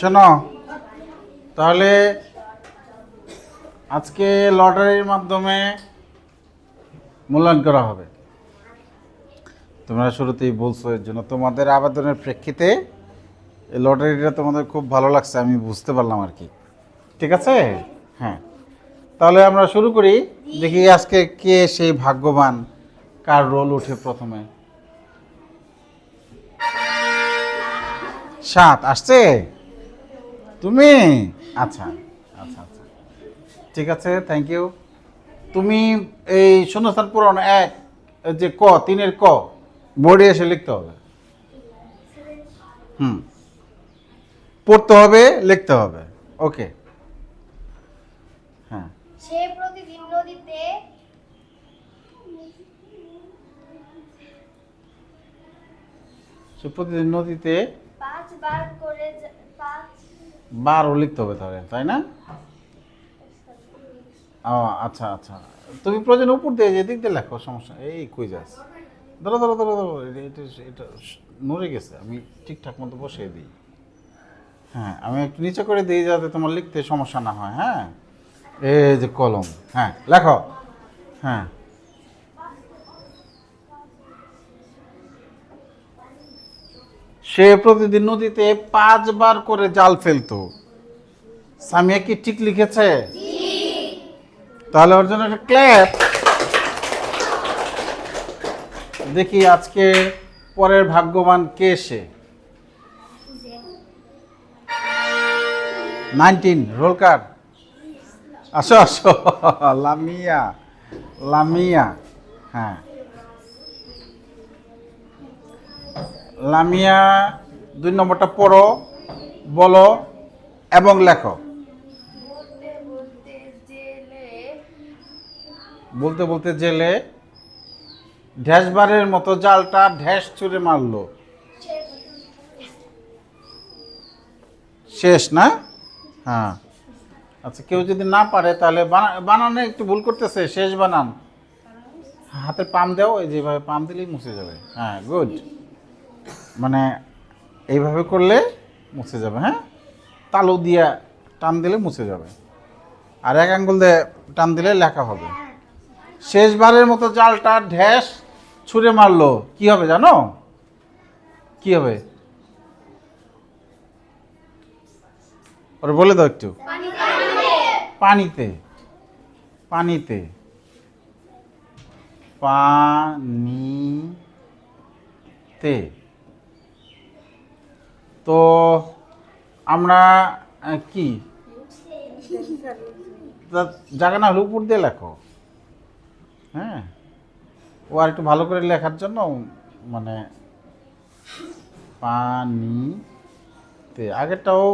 শোনো। তাহলে আজকে লটারির মাধ্যমে মূল্যায়ন করা হবে। তোমরা শুরুতেই বলছো এর জন্য। তোমাদের আবেদনের প্রেক্ষিতে এই লটারিটা তোমাদের খুব ভালো লাগছে, আমি বুঝতে পারলাম আর কি। ঠিক আছে? হ্যাঁ। তাহলে আমরা শুরু করি। দেখি আজকে কে সেই ভাগ্যবান, কার রোল উঠে প্রথমে। সাত, আসছে? তুমি? আচ্ছা আচ্ছা আচ্ছা। ঠিক আছে থ্যাংক ইউ তুমি এই শূন্যস্থান পূরণ এক যে ক তিনের ক বোর্ডে এসে লিখতে হবে। হুম। পড়তে হবে লিখতে হবে। ওকে হ্যাঁ। সে প্রতিদিন নদীতে সে প্রতিদিন নদীতে পাঁচবার করে পাঁচ লিখতে হবে তাহলে, তাই না? ও আচ্ছা আচ্ছা। তুমি প্রয়োজন উপর দিয়ে যে দিক দিয়ে লেখো, সমস্যা এই কই যাস? ধরো ধরো ধরো ধরো, এটা- এটা এটা নড়ে গেছে। আমি ঠিকঠাক মতো বসিয়ে দিই। হ্যাঁ আমি একটু নিচে করে দিই যাতে তোমার লিখতে সমস্যা না হয় হ্যাঁ? এই যে কলম হ্যাঁ লেখো। হ্যাঁ। সে প্রতিদিন নদীতে পাঁচবার করে জাল ফেলতো। সামিয়া কি ঠিক লিখেছে? তাহলে ওর জন্য একটা ক্ল্যাপ দেখি আজকে পরের ভাগ্যবান কে সে? নাইনটিন রোল কার্ড আসো আসো, লামিয়া লামিয়া। হ্যাঁ। লামিয়া, দুই নম্বরটা পড়ো, বলো, এবং লেখো। বলতে বলতে জেলে ঢ্যাসবারের মতো জালটা ঢ্যাস ছুঁড়ে মারলো। শেষ না? হ্যাঁ। আচ্ছা কেউ যদি না পারে তাহলে বানা- বানানে একটু ভুল করতেছে, শেষ বানান। হাতে পাম দাও, এই যেভাবে পাম দিলেই মুছে যাবে। হ্যাঁ গুড। মানে এইভাবে করলে মুছে যাবে হ্যাঁ? তালু দিয়ে টান দিলে মুছে যাবে। আর এক আঙ্গুল দিয়ে টান দিলে লেখা হবে। শেষবারের মতো জালটা ঢ্যাস ছুঁড়ে মারলো। কি হবে জানো? কি হবে? ওরা বলে দাও একটু। পানিতে। পানিতে। পানিতে। তো আমরা কি? জায়গা না হলে উপর দিয়ে লেখো। হ্যাঁ? ও আর একটু ভালো করে লেখার জন্য মানে পানিতে। আগেরটাও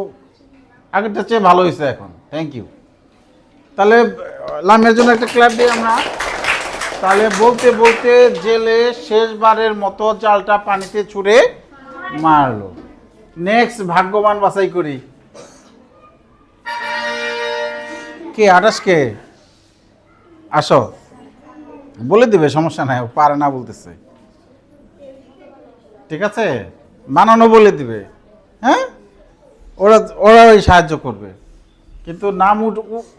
আগেরটা চেয়ে ভালো হয়েছে এখন। থ্যাংক ইউ তাহলে লামের জন্য একটা ক্লাব দিই আমরা। তাহলে বলতে বলতে জেলে শেষবারের মতো জালটা পানিতে ছুঁড়ে মারলো। নেক্সট ভাগ্যবান বাছাই করি। কে আটাশ কে? আসো। বলে দিবে, সমস্যা নাই পারে না বলতেছে। ঠিক আছে? বানানো বলে দিবে। হ্যাঁ? ওরা ওরা ওই সাহায্য করবে। কিন্তু নাম উঠ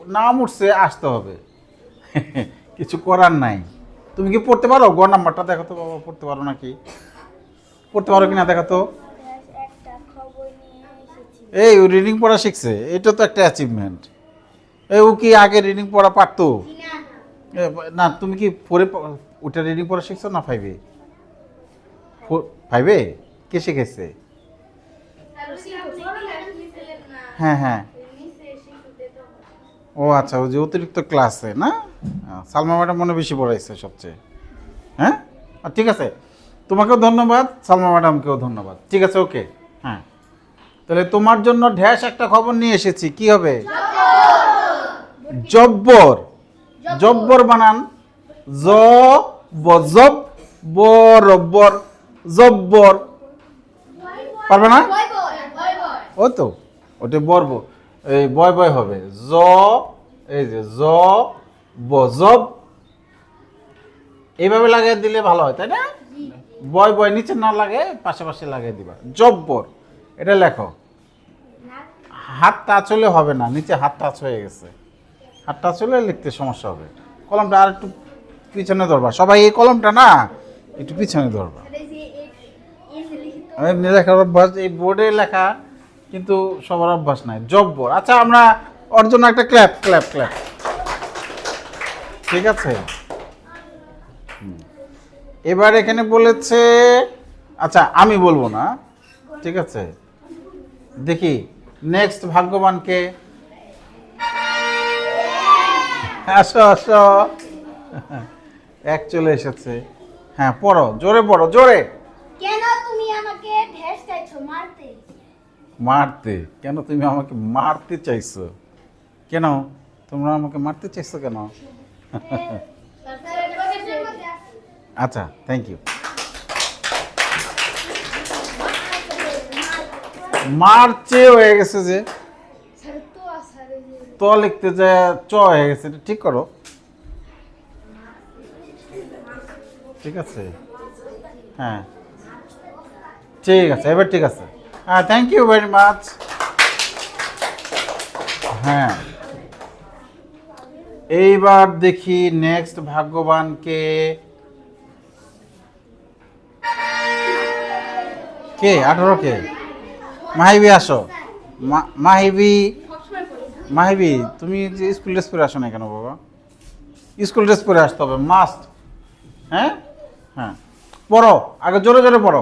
নাম উঠছে, আসতে হবে। কিছু করার নাই। তুমি কি পড়তে পারো? গ নাম্বারটা দেখো তো বাবা, পড়তে পারো নাকি? পড়তে পারো কিনা দেখো তো একটা খবর নিয়ে এসেছি এই, ও রিডিং পড়া শিখছে। এটা তো একটা অ্যাচিভমেন্ট এই, ও কি আগে রিডিং পড়া পারতো? না, তুমি কি ফোরে ওটা রিডিং পড়া শিখছো না ফাইভে ফাইভে কে শিখেছে? হ্যাঁ হ্যাঁ। ও আচ্ছা ওই যে অতিরিক্ত ক্লাসে না? সালমা ম্যাডাম মনে বেশি পড়াইছে সবচেয়ে। হ্যাঁ? ঠিক আছে। তোমাকেও ধন্যবাদ, সালমা ম্যাডামকেও ধন্যবাদ। ঠিক আছে ওকে তাহলে তোমার জন্য ঢ্যাস একটা খবর নিয়ে এসেছি কি হবে? জব্বর। জব্বর বানান। জ বজব বর রব্বর জব্বর। পারবে না? ও তো ওটা বর্ব। এই বয় বয় হবে। জ এই যে জ বজব এইভাবে লাগিয়ে দিলে ভালো হয় তাই না? বয় বয় নিচে না লাগে পাশাপাশি লাগিয়ে দিবা। জব্বর। এটা লেখো। হাত টাচ হলে হবে না, নিচে হাত টাচ হয়ে গেছে। হাত টাচ হলে লিখতে সমস্যা হবে। কলমটা আর একটু পিছনে ধরবা। সবাই এই কলমটা না, একটু পিছনে ধরবা। এমনি লেখার অভ্যাস, এই বোর্ডে লেখা কিন্তু সবার অভ্যাস নাই। জব জব্বর আচ্ছা আমরা ওর জন্য একটা ক্ল্যাপ ক্ল্যাপ ক্ল্যাপ। ঠিক আছে। এবার এখানে বলেছে আচ্ছা আমি বলব না। ঠিক আছে? দেখি নেক্সট ভাগ্যবানকে। আসো আসো। এক চলে এসেছে। হ্যাঁ পড়ো জোরে পড়ো জোরে। কেন তুমি আমাকে চাইছো মারতে? মারতে? কেন তুমি আমাকে মারতে চাইছো? কেন? তোমরা আমাকে মারতে চাইছো কেন? আচ্ছা থ্যাংক ইউ মারচে হয়ে গেছে যে ত লিখতে যে চ হয়ে গেছে এটা ঠিক করো। ঠিক আছে? হ্যাঁ। ঠিক আছে এবার ঠিক আছে। হ্যাঁ থ্যাংক ইউ ভেরি মাচ হ্যাঁ। এইবার দেখি নেক্সট ভাগ্যবানকে কে? আঠারো কে মাহিবি আসো। মাহিবি মাহিবি তুমি যে স্কুল ড্রেস পরে আসো না কেন বাবা? স্কুল ড্রেস পরে আসতে হবে মাস্ট হ্যাঁ? হ্যাঁ। পড়ো আগে জোরে জোরে পড়ো।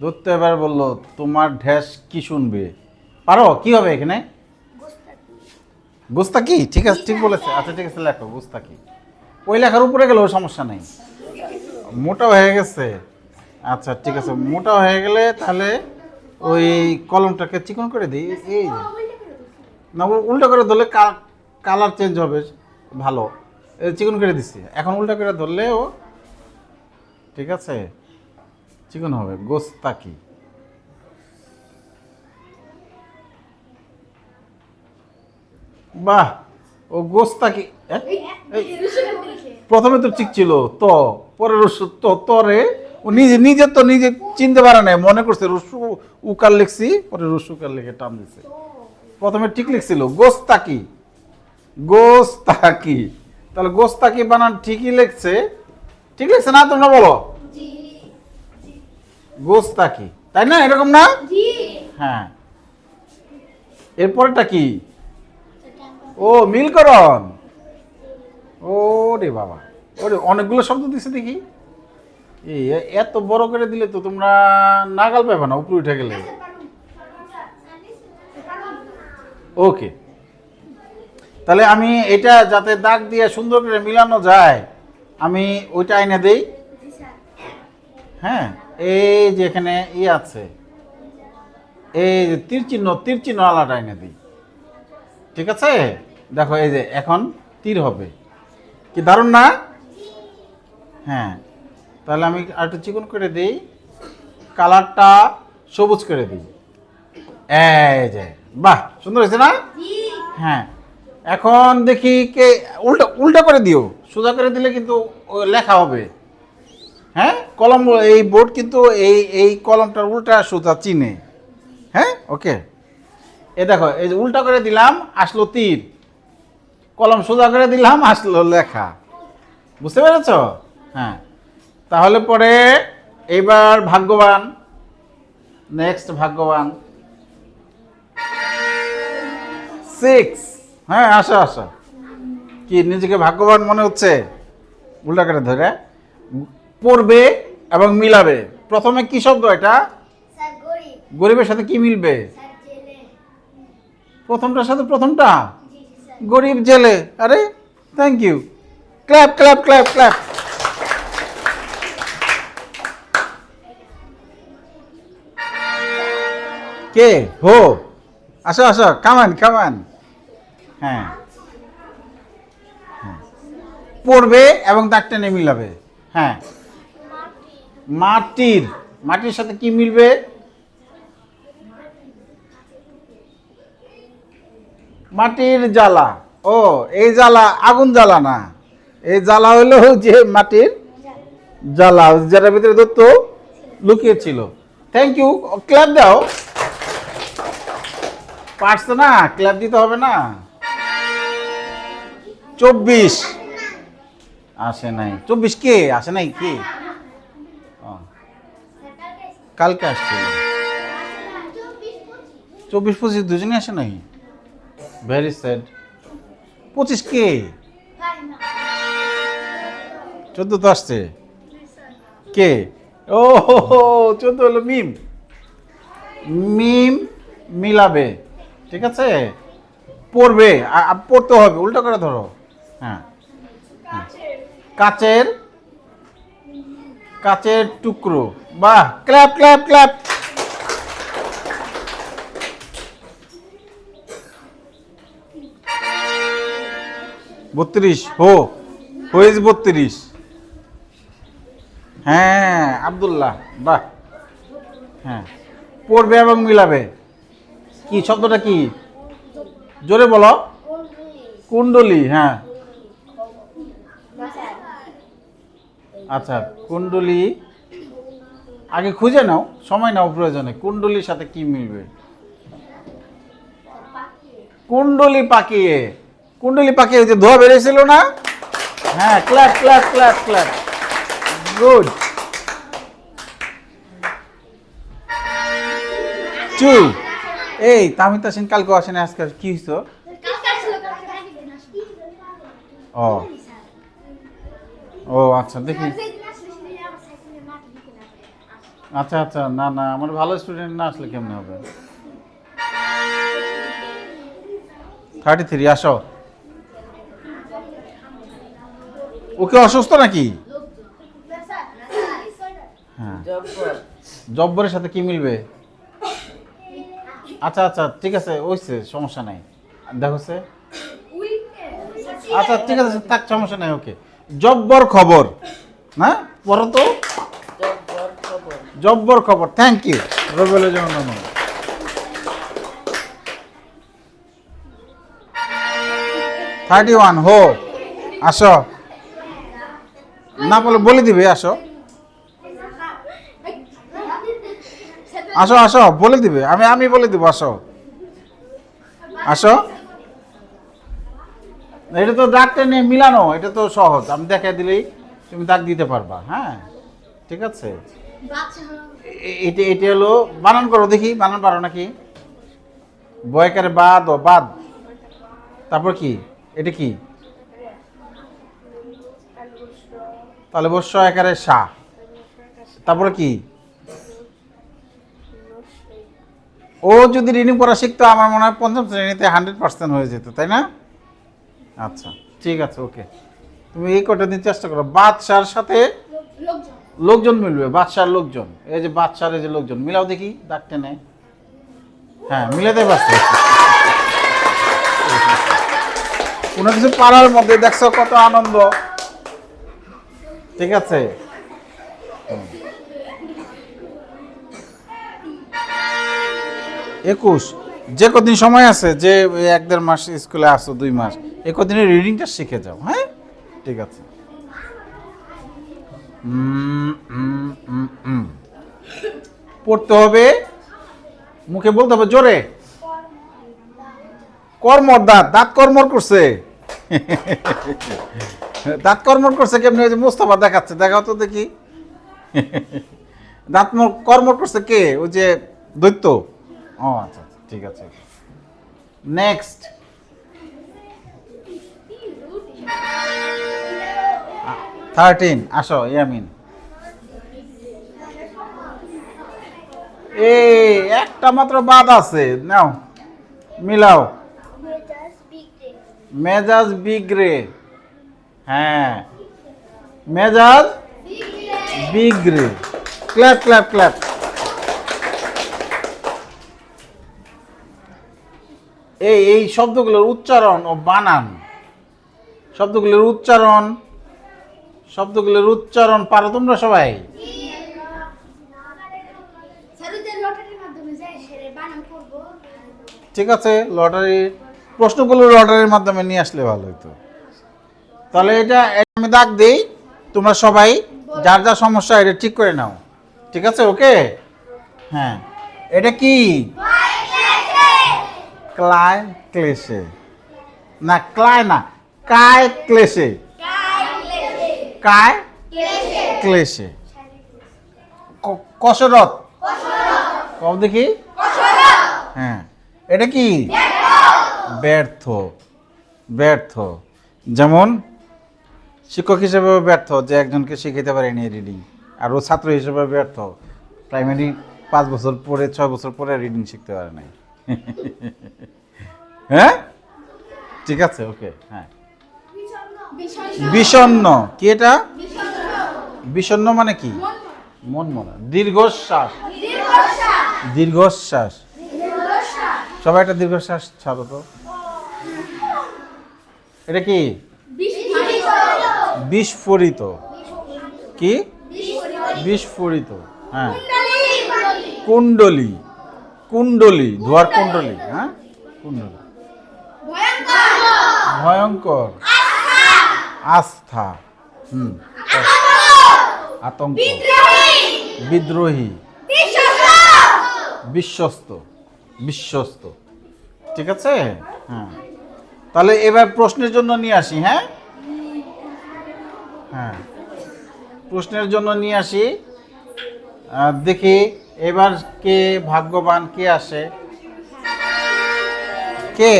দত্ত এবার বলল তোমার ঢ্যাস কি শুনবে? পারো? কি হবে এখানে? গুস্তাকি ঠিক আছে ঠিক বলেছে। আচ্ছা ঠিক আছে লেখো গুস্তাকি ওই লেখার উপরে গেলে গেলেও সমস্যা নেই। মোটা হয়ে গেছে আচ্ছা ঠিক আছে মোটা হয়ে গেলে তাহলে ওই কলমটাকে চিকন করে দিই এই না উল্টো করে ধরলে কালার চেঞ্জ হবে ভালো চিকন করে দিছি এখন উল্টো করে ধরলেও ঠিক আছে চিকন হবে গোস্তাকি বাহ ও গোস্তাকি প্রথমে তো ঠিক ছিল ত পরে রসু তো তরে নিজে নিজে তো নিজে চিনতে পারে না মনে করছে রসু উকার লিখছি পরে রসু উকার লিখে টান দিছে। প্রথমে ঠিক লিখছিল গোস্তাকি গোস্তাকি তাহলে গোস্তাকি বানান ঠিকই লিখছে? ঠিক লিখছে না তোমরা বলো? গোস্তাকি তাই না? এরকম না? হ্যাঁ। এরপরটা কি? ও মিলকরণ ও রে বাবা। ওরে, অনেকগুলো শব্দ দিছে দেখি। এই এত বড় করে দিলে তো তোমরা নাগাল পাবে না, উপরে উঠে গেলে। ওকে। তাহলে আমি এটা যাতে দাগ দিয়ে সুন্দর করে মিলানো যায়, আমি ওইটা আইনে দেই। হ্যাঁ এই যে এখানে ই আছে। এই যে তীর চিহ্ন তীর চিহ্ন আলাদা এনে দিই। ঠিক আছে? দেখো, এই যে এখন তীর হবে। কি দারুণ না? হ্যাঁ। তাহলে আমি আর একটু চিকন করে দিই। কালারটা সবুজ করে দিই। এই যে বাহ সুন্দর হয়েছে না? হ্যাঁ। এখন দেখি কে উল্টা উল্টা করে দিও। সোজা করে দিলে কিন্তু লেখা হবে। হ্যাঁ? কলম এই বোর্ড কিন্তু এই এই কলমটার উল্টা সোজা চিনে। হ্যাঁ? ওকে। এ দেখো এই যে উল্টা করে দিলাম আসলো তীর। কলম সোজা করে দিলাম আসলো লেখা। বুঝতে পেরেছ? হ্যাঁ। তাহলে পরে এবার ভাগ্যবান নেক্সট ভাগ্যবান। সিক্স হ্যাঁ আসো আসো। কি নিজেকে ভাগ্যবান মনে হচ্ছে? উল্টা করে ধরে। পড়বে এবং মিলাবে। প্রথমে কি শব্দ এটা? গরিবের সাথে কি মিলবে? প্রথমটার সাথে প্রথমটা? গরিব জেলে। আরে thank you clap clap clap clap. কে? হো। আসো আসো। কামান কামান হ্যাঁ। হ্যাঁ। পড়বে এবং দাগ টেনে মিলাবে। হ্যাঁ। মাটির। মাটির সাথে কি মিলবে? মাটির জ্বালা। ও, এই জ্বালা আগুন জ্বালা না। এই জ্বালা হলো যে মাটির জ্বালা। যেটার ভিতরে দত্ত লুকিয়ে ছিল থ্যাংক ইউ ক্ল্যাপ দাও। পারছে না ক্ল্যাপ দিতে হবে না। চব্বিশ। আসে নাই। চব্বিশ কে? আসে নাই কে? কালকে আসছে। চব্বিশ, পঁচিশ দুজনে আসে নাই? ভেরি স্যাড পঁচিশ কে? চোদ্দ তো আসছে। কে? ও, চোদ্দ হলো মিম। মিম মিলাবে। ঠিক আছে? পড়বে পড়তে হবে, উল্টো করে ধরো। হ্যাঁ হ্যাঁ। কাচের কাচের টুকরো। বাহ, ক্ল্যাপ ক্ল্যাপ ক্ল্যাপ। বত্রিশ, হো, হয়েছে বত্রিশ। হ্যাঁ আব্দুল্লাহ, বাহ। হ্যাঁ পড়বে এবং মিলাবে। কি? শব্দটা কি? জোরে বলো। কুণ্ডলি হ্যাঁ। আচ্ছা কুণ্ডলি। আগে খুঁজে নাও, সময় নাও প্রয়োজনে। কুণ্ডলির সাথে কি মিলবে? কুণ্ডলি পাকিয়ে। কুণ্ডলি পাকিয়ে যে ধোয়া বেরিয়েছিল না? হ্যাঁ clap clap clap clap good. Two এই তামিল তাসিন কালকে আসেনি আজকে কি হইছো? ও। ও আচ্ছা দেখি। আচ্ছা আচ্ছা না না আমার ভালো স্টুডেন্ট না আসলে কেমনে হবে? থার্টি থ্রি আসো ওকে অসুস্থ নাকি? হ্যাঁ। জব্বরের সাথে কি মিলবে? আচ্ছা আচ্ছা ঠিক আছে ওইছে সমস্যা নাই। দেখো সে। আচ্ছা ঠিক আছে থাক সমস্যা নাই ওকে। জব্বর খবর হ্যাঁ পড়ো তো। জব্বর খবর জব্বর খবর thank you Rabiul Zaman thirty one হো আসো। না বলে বলে দিবে আসো। আসো আসো, বলে দিবে। আমি আমি বলে দিব, আসো। আসো। এটা তো দাগটা নিয়ে মিলানো, এটা তো সহজ। আমি দেখা দিলেই তুমি দাগ দিতে পারবা হ্যাঁ? ঠিক আছে? এটা এটা হলো, বানান করো দেখি, বানান পারো নাকি? বয়কারে বাদ ও বাদ। তারপর কি? এটা কি? তাহলে বস্য একারে সা তারপরে কি? ও যদি রিডিং পড়া শিখতো, আমার মনে হয় পঞ্চম শ্রেণীতে হান্ড্রেড পার্সেন্ট হয়ে যেত, তাই না? আচ্ছা ঠিক আছে ওকে তুমি এই কটা দিন চেষ্টা করো। বাদশার সাথে লোকজন মিলবে, বাদশার লোকজন। এই যে বাদশার, এই যে লোকজন। মিলাও দেখি, দাগ টেনে। হ্যাঁ মিলাতে পারছ। কোনো কিছু পাড়ার মধ্যে দেখছ কত আনন্দ? ঠিক আছে। একুশ। যে কদিন সময় আছে, যে এক দেড় মাস স্কুলে আসো, দুই মাস, এ কদিনের রিডিংটা শিখে যাও হ্যাঁ? ঠিক আছে। পড়তে হবে, মুখে বলতে হবে জোরে। কর্মর দাঁত দাঁত কর্মর করছে। দাঁত কর্মর করছে কেমনি? ওই যে মোস্তফা দেখাচ্ছে, দেখাও তো দেখি। দাঁত কর্মর করছে কে? ওই যে দৈত্য। ও আচ্ছা আচ্ছা, ঠিক আছে। নেক্সট থার্টিন আসো ইয়ামিন। এই একটা মাত্র বাদ আছে নাও মিলাও। মেজাজ বিগড়ে হ্যাঁ। মেজাজ বিগড়ে ক্ল্যাপ ক্ল্যাপ ক্ল্যাপ এই এই শব্দগুলোর উচ্চারণ ও বানান। শব্দগুলোর উচ্চারণ শব্দগুলোর উচ্চারণ পারো তোমরা সবাই। ঠিক আছে লটারি প্রশ্নগুলো লটারির মাধ্যমে নিয়ে আসলে ভালো হতো তাহলে এটা এটা আমি দাগ দিই তোমরা সবাই যার যা সমস্যা এটা ঠিক করে নাও। ঠিক আছে ওকে? হ্যাঁ। এটা কি? ক্লায় ক্লেশে। না ক্লায় না কায় ক্লেশে। কায় ক্লেশে। কসরত। কব দেখি হ্যাঁ এটা কি? ব্যর্থ। ব্যর্থ। যেমন শিক্ষক হিসেবে ব্যর্থ যে একজনকে শিখাতে পারেনি রিডিং আর ছাত্র হিসেবে ব্যর্থ। প্রাইমারি পাঁচ বছর পরে, ছয় বছর পরে রিডিং শিখতে পারে নাই। হ্যাঁ? ঠিক আছে ওকে হ্যাঁ। বিষণ্ণ। কি এটা? বিষণ্ণ। মানে কি? মন মরা দীর্ঘশ্বাস। দীর্ঘশ্বাস। সবাই একটা দীর্ঘশ্বাস ছাড়ো তো। এটা কি? বিস্ফোরিত। কি? বিস্ফোরিত। হ্যাঁ। কুণ্ডলি। কুণ্ডলি ধোয়ার কুণ্ডলি হ্যাঁ? কুণ্ডলি। ভয়ঙ্কর। আস্থা। হুম। আতঙ্ক। বিদ্রোহী। বিশ্বস্ত। বিশ্বস্ত। ঠিক আছে? হ্যাঁ। তাহলে এবার প্রশ্নের জন্য নিয়ে আসি হ্যাঁ? হ্যাঁ। প্রশ্নের জন্য নিয়ে আসি। দেখি এবার কে ভাগ্যবান কে আসে? কে?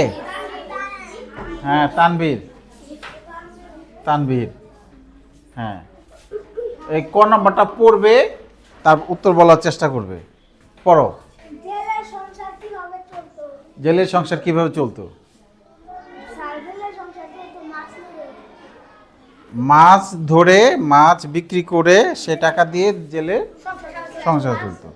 হ্যাঁ তানভীর। তানভীর। হ্যাঁ। এই ক নম্বরটা পড়বে তার উত্তর বলার চেষ্টা করবে। পড়ো। জেলের সংসার কীভাবে চলতো? মাছ ধরে? মাছ বিক্রি করে সে টাকা দিয়ে জেলে সংসার চলতো।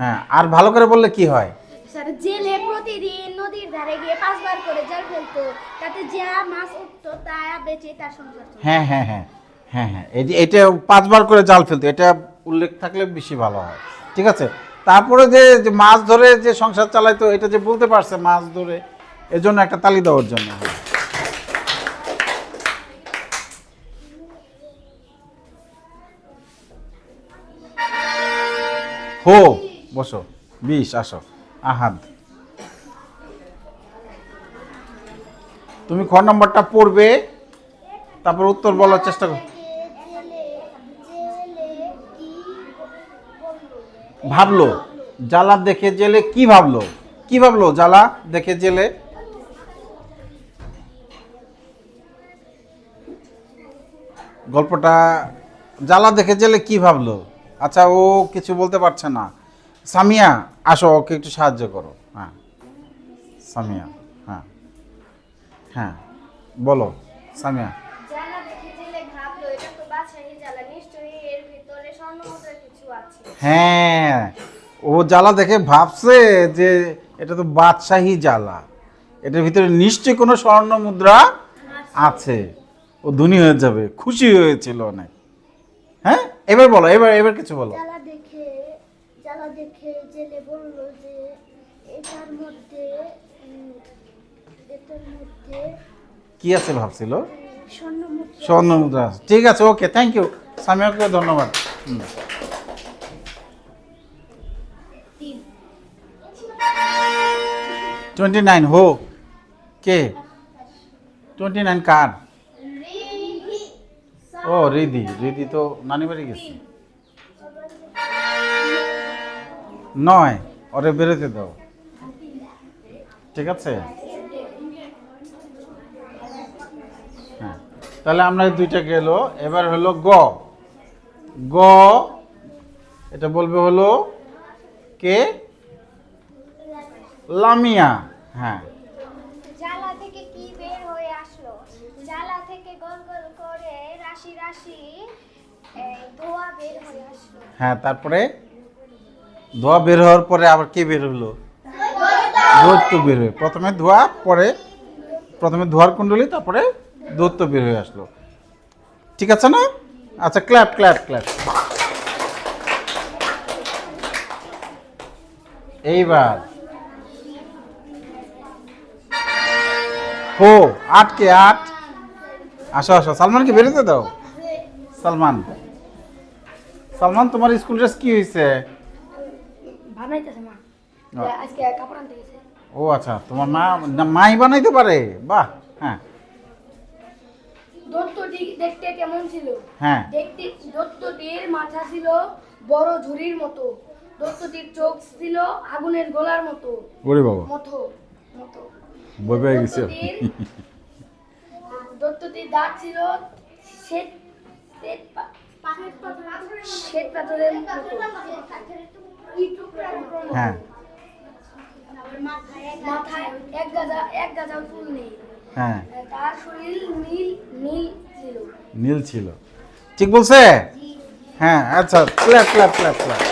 হ্যাঁ আর ভালো করে বললে কি হয়? স্যার জেলে প্রতিদিন নদীর ধারে গিয়ে পাঁচবার করে জাল ফেলতো। তাতে যা মাছ উঠতো তা বেচে তার সংসার হ্যাঁ হ্যাঁ হ্যাঁ হ্যাঁ হ্যাঁ এটা পাঁচবার করে জাল ফেলতো এটা উল্লেখ থাকলে বেশি ভালো হয় ঠিক আছে? তারপরে যে মাছ ধরে যে সংসার চালাইতো এটা যে বলতে পারছে মাছ ধরে এর জন্য একটা তালি দেওয়ার জন্য। হো বসো। বিশ, আসো। আহাদ। তুমি খ নম্বরটা পড়বে, তারপর উত্তর বলার চেষ্টা করো। ভাবলো। জ্বালা দেখে জেলে কি ভাবলো? কি ভাবলো? জ্বালা দেখে জেলে? গল্পটা, জ্বালা দেখে জেলে কি ভাবলো? আচ্ছা ও কিছু বলতে পারছে না। সামিয়া আসো ওকে একটু সাহায্য করো। হ্যাঁ। সামিয়া হ্যাঁ। হ্যাঁ বলো সামিয়া। হ্যাঁ ও জ্বালা দেখে ভাবছে যে এটা তো বাদশাহী জ্বালা। এটার ভিতরে নিশ্চয়ই কোনো স্বর্ণ মুদ্রা আছে। ও ধনী হয়ে যাবে খুশি হয়েছিল অনেক। হ্যাঁ এবার বলো এবার এবার কিছু বলো। দেখে জেলে বলল যে এটার মধ্যে এটার মধ্যে কি আছে ভাবছিল? স্বর্ণ মুদ্রা ঠিক আছে ওকে থ্যাংক ইউ সামিয়াকে ধন্যবাদ। টোয়েন্টি নাইন হো কে? টোয়েন্টি নাইন কার ও রিদি রিদি তো নানি বাড়ি গেছে। নয় ওরে বেরোতে দাও। ঠিক আছে? হ্যাঁ তাহলে আমরা দুইটা গেল। এবার হলো গ। গ এটা বলবে হলো কে? লামিয়া। হ্যাঁ। জ্বালা থেকে কি বের হয়ে আসলো? জ্বালা থেকে গোল গোল করে রাশি রাশি ধোঁয়া বের হয়ে আসলো। হ্যাঁ তারপরে? ধোয়া বের হওয়ার পরে আবার কে বের হলো? দৈত্য বের হয়ে, প্রথমে ধোয়া, পরে প্রথমে ধোয়ার কুণ্ডলি, তারপরে দৈত্য বের হয়ে আসলো। ঠিক আছে না? আচ্ছা ক্ল্যাপ ক্ল্যাপ ক্ল্যাপ। এইবার। হো, আট কে আট? আসো আসো সালমানকে বেরোতে দাও। সালমান। সালমান, তোমার স্কুল ড্রেস কি হয়েছে? বানাইতেছে মা। আজকে কাপড় আনতে গেছে। ও আচ্ছা তোমার মা মাই বানাইতে পারে? বাহ হ্যাঁ। দত্তটি দেখতে কেমন ছিল? হ্যাঁ। দেখতে দত্তটির মাথা ছিল বড় ঝুড়ির মতো। দত্তটির চোখ ছিল আগুনের গোলার মতো। ওরে বাবা। মতো মতো। বই পেয়ে গেছে দত্তটির দাঁত ছিল শ্বেত শ্বেত পাথরের মতো। হ্যাঁ। মাথায় এক গাদা এক গাদা ফুল নেই। হ্যাঁ। তার শরীর নীল নীল ছিল। নীল ছিল। ঠিক বলছে? হ্যাঁ আচ্ছা ক্ল্যাপ ক্ল্যাপ ক্ল্যাপ ক্ল্যাপ।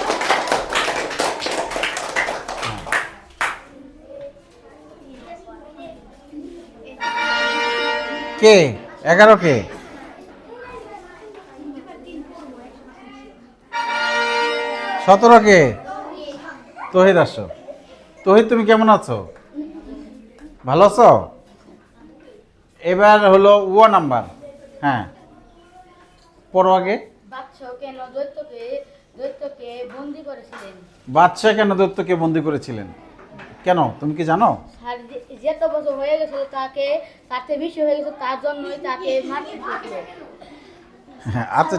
কে? এগারো কে? সতেরো কে? তহিদ আসো। তহিদ তুমি কেমন আছো? ভালো আছো? এবার হলো ও নাম্বার। হ্যাঁ। পড়ো আগে। বাচ্চ কেন দৈত্যকে বন্দি করেছিলেন। বাদশাহ কেন দত্তকে বন্দি করেছিলেন? কেন? তুমি কি জানো? যত বছর হয়ে গেছিল তাকে থেকে বেশি হয়ে গেছে তার জন্যই তাকে হ্যাঁ, আচ্ছা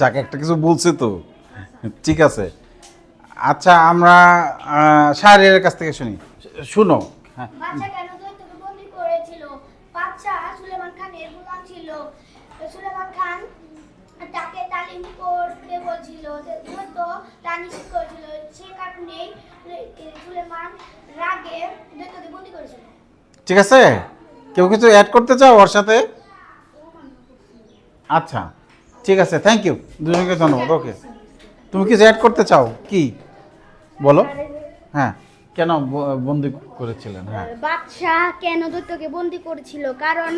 যাক একটা কিছু বলছে তো। ঠিক আছে। আচ্ছা আমরা শাহরিয়ারের কাছ থেকে শুনি। শুনো। হ্যাঁ। বাচ্চা কেন দৈত্যকে বন্দি করেছিল? বাচ্চা সুলেমান খানের গোলাম ছিল। সুলেমান খান তাকে তালিম করতে বলছিল। দৈত্য তা নিষেধ করেছিল। সে কারণেই সুলেমান রাগে দৈত্যকে বন্দি করেছিল। ঠিক আছে? কেউ কিছু অ্যাড করতে চাও ওর সাথে? আচ্ছা ঠিক আছে থ্যাংক ইউ দুজনকে ধন্যবাদ ওকে তুমি কিছু অ্যাড করতে চাও? কি? বলো। হ্যাঁ কেন বন্দি করেছিলেন? হ্যাঁ। বাদশাহ কেন দৈত্যকে বন্দি করেছিল? কারণ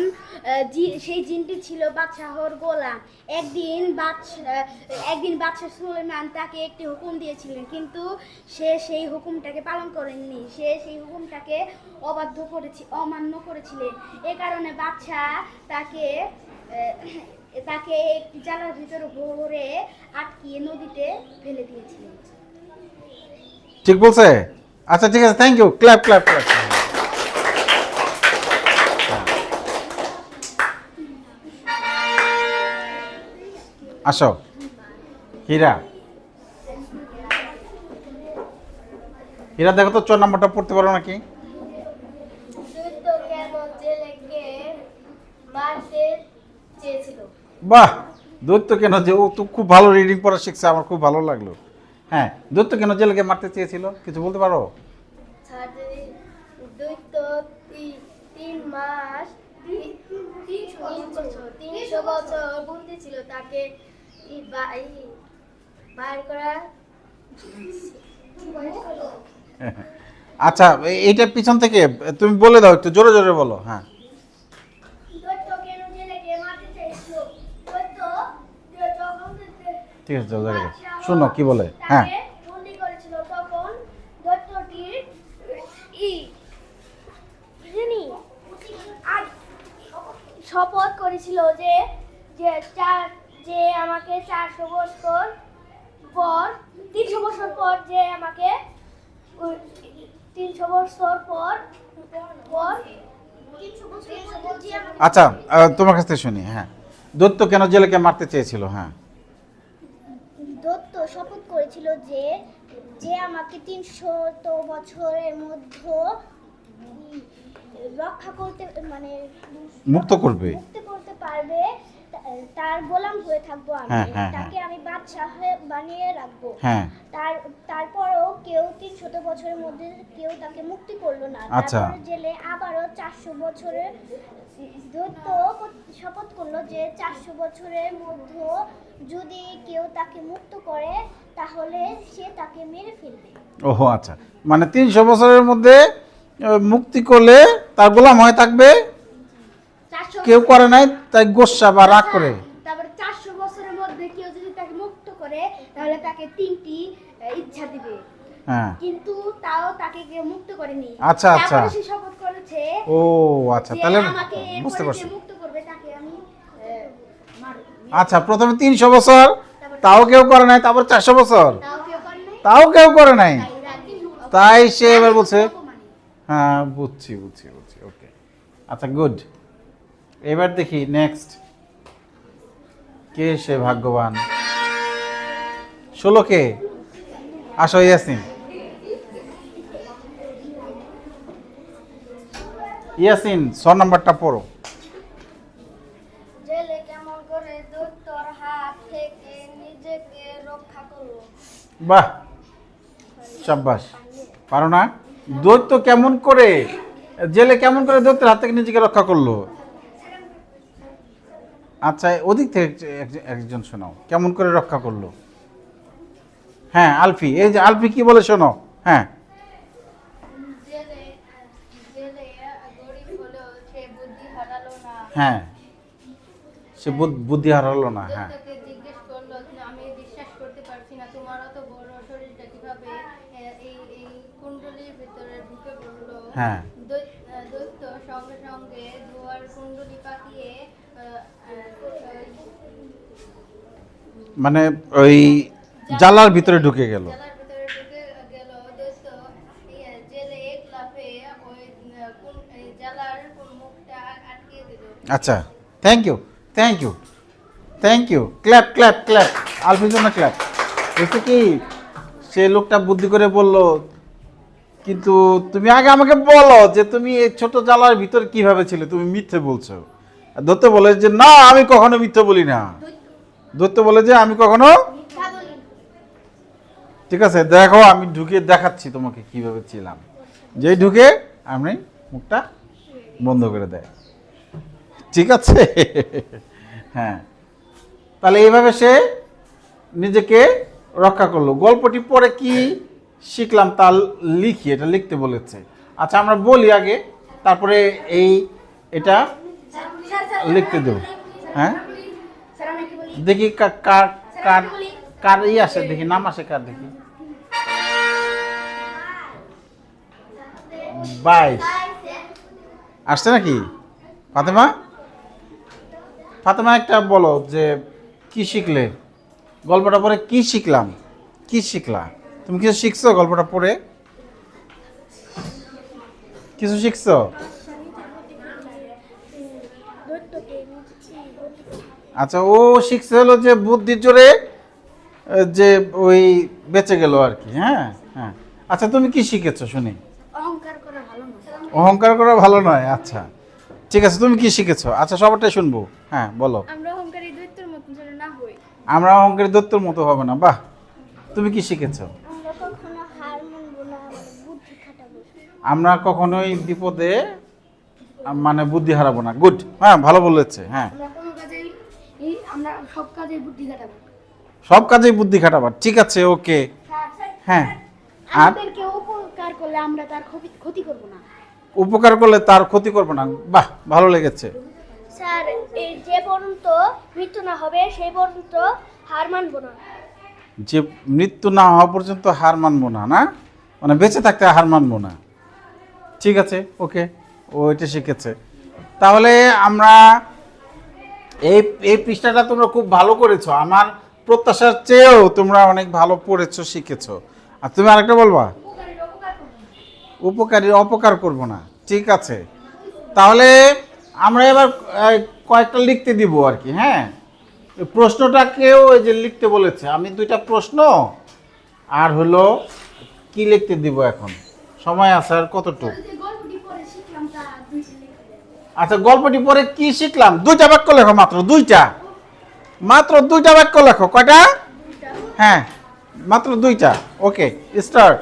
সেই জিনটি ছিল বাদশাহর গোলাম। একদিন বাদশাহ একদিন বাদশাহ সুলেমান তাকে একটি হুকুম দিয়েছিলেন, কিন্তু সে সেই হুকুমটাকে পালন করেননি। সে সেই হুকুমটাকে অবাধ্য করেছি অমান্য করেছিলেন। এ কারণে বাদশাহ তাকে তাকে একটি জালার ভিতরে ভরে আটকিয়ে নদীতে ফেলে দিয়েছিলেন। ঠিক বলছে? আচ্ছা ঠিক আছে thank you clap clap clap আসো। হীরা। হীরা, দেখো তো, চোর নাম্বারটা পড়তে পারো নাকি? বাহ দৈত্য কেন যে ও তো খুব ভালো রিডিং পড়া শিখছে, আমার খুব ভালো লাগল। হ্যাঁ দৈত্য কেন জেলেকে মারতে চেয়েছিল? কিছু বলতে পারো? দৈত্য তি- তিন মাস তিনশো বছর বন্দি ছিল। তাকে ই- বা- ই- বাইর করা আচ্ছা এইটা পিছন থেকে তুমি বলে দাও একটু জোরে জোরে বলো হ্যাঁ দৈত্য কেন জেলেকে মারতে চেয়েছিল দৈত্য যখন ঠিক আছে যাও জায়গায় যাও। শোনো কি বলে? হ্যাঁ। শপথ করেছিল যে যে চার যে আমাকে চারশো বছর পর তিনশো বছর পর যে আমাকে তিনশো বছর পর পর আচ্ছা তোমার কাছ থেকে শুনি হ্যাঁ। দৈত্য কেন জেলেকে মারতে চেয়েছিল? হ্যাঁ। দত্ত শপথ করেছিল যে যে আমাকে তিনশত বছরের মধ্যে রক্ষা করতে মানে মুক্ত করবে। মুক্ত করতে পারবে তার গোলাম হয়ে থাকব আমি। হ্যাঁ, হ্যাঁ, তাকে আমি বাদশাহ হয়ে বানিয়ে রাখব। হ্যাঁ। তার তারপরও কেউ তিনশত বছরের মধ্যে কেউ তাকে মুক্তি করল না। আচ্ছা। তারপরে জেলে আবারও চারশো বছরের দৈত্য শপথ করল যে চারশো বছরের মধ্যে যদি কেউ তাকে মুক্ত করে তাহলে সে তাকে মেরে ফেলবে। ওহো আচ্ছা। মানে তিনশো বছরের মধ্যে মুক্তি করলে তার গোলাম হয়ে থাকবে? কেউ করে নাই তাই গোসা বা রাগ করে। তারপরে চারশো বছরের মধ্যে কেউ যদি তাকে মুক্ত করে তাহলে তাকে তিনটি ইচ্ছা দিবে। হ্যাঁ। কিন্তু তাও তাকে কেউ মুক্ত করেনি। আচ্ছা, আচ্ছা। সে শপথ করেছে ও আচ্ছা তাহলে বুঝতে পারছি। মুক্ত করবে তাকে আমি আচ্ছা প্রথমে তিনশো বছর তাও কেউ করে নাই তারপর চারশো বছর। তাও কেউ করে নাই। তাও কেউ করে নাই। তাই রাখি তাই সে এবার বলছে হ্যাঁ বুঝছি বুঝছি বুঝছি ওকে। আচ্ছা গুড। এবার দেখি নেক্সট। কে সে ভাগ্যবান? ষোলো কে? আসো ইয়াসিন। ইয়াসিন ছ নম্বরটা পড়ো। বাহ সাব্বাস। পারো না? দৈত্য কেমন করে জেলে কেমন করে দৈত্যের হাত থেকে নিজেকে রক্ষা করল? আচ্ছা ওদিক থেকে এক- একজন শোনাও। কেমন করে রক্ষা করল? হ্যাঁ আলফি। এই যে আলফি কি বলে শোনো? হ্যাঁ। হ্যাঁ। সে বুদ- বুদ্ধি হারালো না হ্যাঁ। হ্যাঁ। মানে ওই জালার ভিতরে ঢুকে গেল। আচ্ছা thank you thank you thank you clap clap clap আলফির জন্য ক্ল্যাপ হচ্ছে কি সে লোকটা বুদ্ধি করে বলল কিন্তু তুমি আগে আমাকে বলো যে তুমি এই ছোট জালার ভিতর কীভাবে ছিলে তুমি মিথ্যে বলছো। দত্ত বলে যে না আমি কখনো মিথ্যে বলি না। দত্ত বলে যে আমি কখনো ঠিক আছে, দেখো আমি ঢুকে দেখাচ্ছি তোমাকে কীভাবে ছিলাম। যেই ঢুকে আমি মুখটা বন্ধ করে দেয়। ঠিক আছে? হ্যাঁ। তাহলে এইভাবে সে নিজেকে রক্ষা করল। গল্পটি পরে কি শিখলাম তা লিখি, এটা লিখতে বলেছে। আচ্ছা আমরা বলি আগে, তারপরে এই, এটা লিখতে দেবো। হ্যাঁ? দেখি কার কার কার ই আসে, দেখি নাম আসে কার দেখি। বাইশ আসছে নাকি? ফাতেমা? ফাতেমা একটা বলো যে কি শিখলে? গল্পটা পরে কি শিখলাম? কি শিখলা? তুমি কিছু শিখছো গল্পটা পড়ে? কিছু শিখছো? আচ্ছা ও শিখছে হলো যে বুদ্ধির জোরে যে ওই বেঁচে গেল আর কি হ্যাঁ? হ্যাঁ। আচ্ছা তুমি কি শিখেছো শুনি। অহংকার অহংকার করা ভালো নয় আচ্ছা। ঠিক আছে তুমি কি শিখেছো? আচ্ছা সবারটাই শুনব। হ্যাঁ বলো। আমরা অহংকারী দৈত্যের মতন যেন না হই। আমরা অহংকারী দত্তর মতো হবে না বাহ। তুমি কি শিখেছো? আমরা কখনো হার মানবো না বুদ্ধি খাটাবো। আমরা কখনোই বিপদে মানে বুদ্ধি হারাবো না। গুড হ্যাঁ ভালো বলেছে হ্যাঁ। আমরা কোনো কাজেই এই আমরা সব কাজে বুদ্ধি খাটাবো। সব কাজেই বুদ্ধি খাটাবার ঠিক আছে ওকে হ্যাঁ আর? আমাদেরকে উপকার করলে আমরা তার ক্ষতি করব না। উপকার করলে তার ক্ষতি করব না। বাহ ভালো লেগেছে। স্যার এই যে পর্যন্ত মৃত্যু না হবে সেই পর্যন্ত হার মানবো না। যে মৃত্যু না হওয়া পর্যন্ত হার মানবো না না? মানে বেঁচে থাকতে হার মানবো না। ঠিক আছে ওকে ও এটা শিখেছে। তাহলে আমরা এই এই পৃষ্ঠাটা তোমরা খুব ভালো করেছ। আমার প্রত্যাশার চেয়েও তোমরা অনেক ভালো পড়েছো শিখেছো। আর তুমি আরেকটা বলবা? উপকারী অপকার করব না। ঠিক আছে? তাহলে আমরা এবার কয়েকটা লিখতে দিব আর কি হ্যাঁ? প্রশ্নটাকেও ওই যে লিখতে বলেছে। আমি দুইটা প্রশ্ন আর হলো কি লিখতে দিব এখন? সময় আছে আর কতটুকু? যে গল্পটি পরে। আচ্ছা গল্পটি পরে কি শিখলাম? দুইটা বাক্য লেখো মাত্র দুইটা। মাত্র দুইটা বাক্য লেখো কয়টা? হ্যাঁ মাত্র দুইটা। Okay start